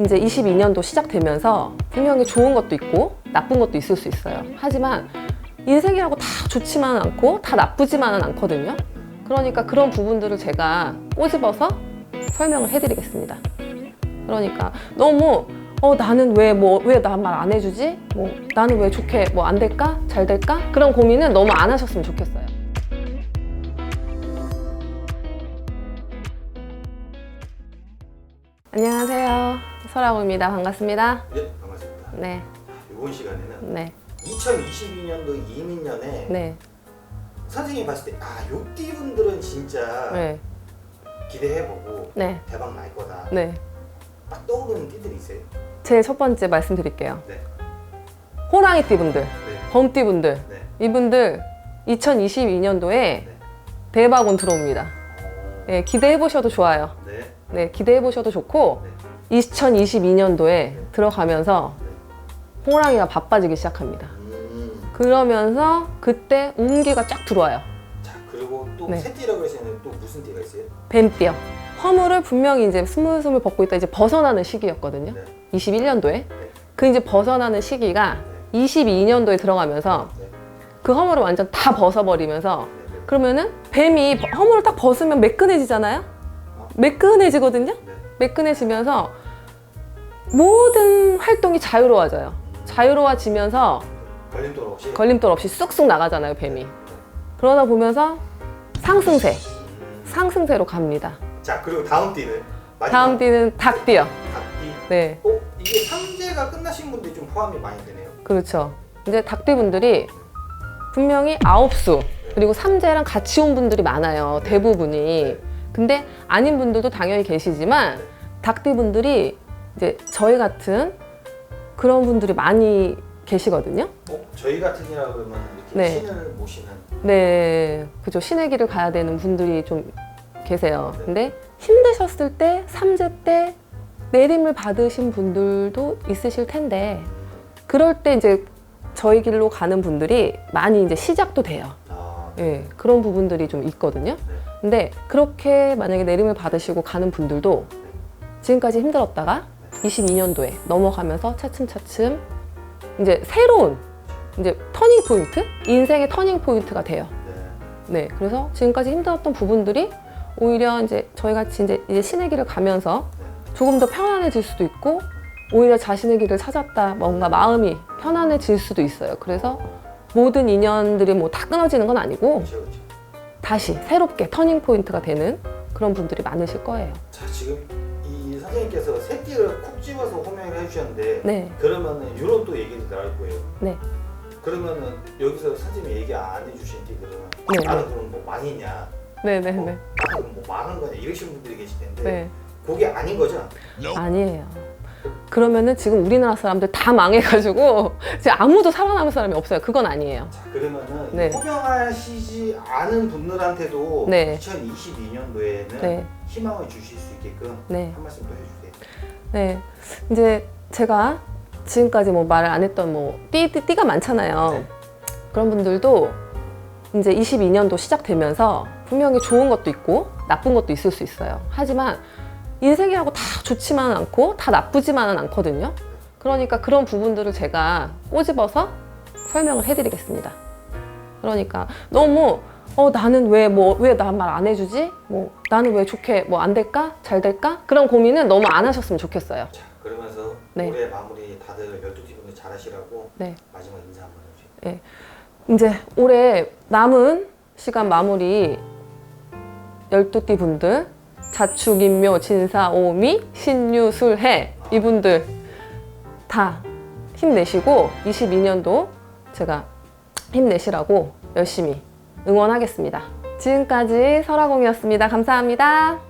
이제 22년도 시작되면서 분명히 좋은 것도 있고 나쁜 것도 있을 수 있어요. 하지만 인생이라고 다 좋지만은 않고 다 나쁘지만은 않거든요. 그러니까 그런 부분들을 제가 꼬집어서 설명을 해드리겠습니다. 그러니까 너무 어 나는 왜 뭐 왜 나 말 안 해주지? 뭐 나는 왜 좋게 뭐 안 될까? 잘 될까? 그런 고민은 너무 안 하셨으면 좋겠어요. 안녕하세요. 설아고입니다. 반갑습니다. 네, 반갑습니다. 네, 이번 시간에는 네, 2022년도 이민년에 네, 선생님이 봤을 때 아, 요 띠 분들은 진짜 네, 기대해보고 네, 대박 날 거다. 네. 딱 떠오르는 띠들이 있어요. 제 첫 번째 말씀드릴게요. 네, 호랑이 띠 분들, 네, 범띠 분들, 네. 이분들 2022년도에 네. 대박 운 들어옵니다. 어, 네, 기대해 보셔도 좋아요. 네, 네, 기대해 보셔도 좋고 네. 2022년도에 들어가면서 호랑이가 바빠지기 시작합니다. 음, 그러면서 그때 운기가 쫙 들어와요. 자 그리고 또 네. 새 띠라고 했었는데 또 무슨 띠가 있어요? 뱀띠요. 허물을 분명히 이제 스물스물 벗고 있다 이제 벗어나는 시기였거든요. 네, 21년도에. 그 이제 벗어나는 시기가 네, 22년도에 들어가면서 네, 그 허물을 완전 다 벗어버리면서 네, 네. 그러면은 뱀이 버- 허물을 딱 벗으면 매끈해지잖아요. 매끈해지거든요. 네. 매끈해지면서 모든 활동이 자유로워져요. 자유로워지면서 걸림돌 없이. 걸림돌 없이 쑥쑥 나가잖아요, 뱀이. 네. 그러다 보면서 상승세, 음. 상승세로 갑니다. 자 그리고 다음 띠는 마지막 다음 띠는 닭띠요. 닭띠. 네, 어 이게 삼재가 끝나신 분들이 좀 포함이 많이 되네요. 그렇죠. 이제 닭띠 분들이 분명히 아홉 수 그리고 삼재랑 같이 온 분들이 많아요. 대부분이. 근데 아닌 분들도 당연히 계시지만 닭띠 분들이 이제 저희 같은 그런 분들이 많이 계시거든요. 어 저희 같은 이라 그러면 이렇게 네. 신을 모시는. 네, 그죠. 신의 길을 가야 되는 분들이 좀 계세요. 근데 힘드셨을 때, 삼재 때 내림을 받으신 분들도 있으실 텐데, 그럴 때 이제 저희 길로 가는 분들이 많이 이제 시작도 돼요. 아, 예, 그런 부분들이 좀 있거든요. 근데 그렇게 만약에 내림을 받으시고 가는 분들도 지금까지 힘들었다가 22년도에 넘어가면서 차츰차츰 이제 새로운 이제 터닝 포인트? 인생의 터닝 포인트가 돼요. 네. 네, 그래서 지금까지 힘들었던 부분들이 오히려 이제 저희 같이 이제, 이제 신의 길을 가면서 조금 더 편안해질 수도 있고 오히려 자신의 길을 찾았다 뭔가 마음이 편안해질 수도 있어요. 그래서 모든 인연들이 뭐 다 끊어지는 건 아니고 그렇죠, 그렇죠. 다시 새롭게 터닝 포인트가 되는 그런 분들이 많으실 거예요. 자 지금 이 선생님께서 새 띠를 콕 집어서 호명을 해주셨는데 네, 그러면은 이런 또 얘기도 나올 거예요. 네, 그러면은 여기서 선생님이 얘기 안 해주신 띠들은 네, 나는 그럼 뭐 많이 있냐? 네, 네, 어, 네, 나는 뭐 망한 거냐? 이러시는 분들이 계실 텐데 네. 그게 아닌 거죠? 아니에요. 그러면은 지금 우리나라 사람들 다 망해가지고 지금 아무도 살아남은 사람이 없어요. 그건 아니에요. 자 그러면은 네. 호명하시지 않은 분들한테도 네. 2022년도에는 네. 희망을 주실 수 있게끔 네. 한 말씀 더 해주세요. 네, 이제 제가 지금까지 뭐 말을 안 했던 뭐 띠, 띠, 띠가 많잖아요. 네. 그런 분들도 이제 22년도 시작되면서 분명히 좋은 것도 있고 나쁜 것도 있을 수 있어요. 하지만 인생이라고 다 좋지만은 않고 다 나쁘지만은 않거든요. 그러니까 그런 부분들을 제가 꼬집어서 설명을 해드리겠습니다. 그러니까 너무 어 나는 왜 뭐 왜 나 말 안 해주지? 뭐 나는 왜 좋게 뭐 안 될까? 잘 될까? 그런 고민은 너무 안 하셨으면 좋겠어요. 자 그러면서 네. 올해 마무리 다들 12티 분들 잘하시라고 네. 마지막 인사 한번 해주세요. 이제 올해 남은 시간 마무리 12띠 분들 자축, 인묘, 진사, 오미, 신유, 술해 이분들 다 힘내시고 22년도 제가 힘내시라고 열심히 응원하겠습니다. 지금까지 설아공이었습니다. 감사합니다.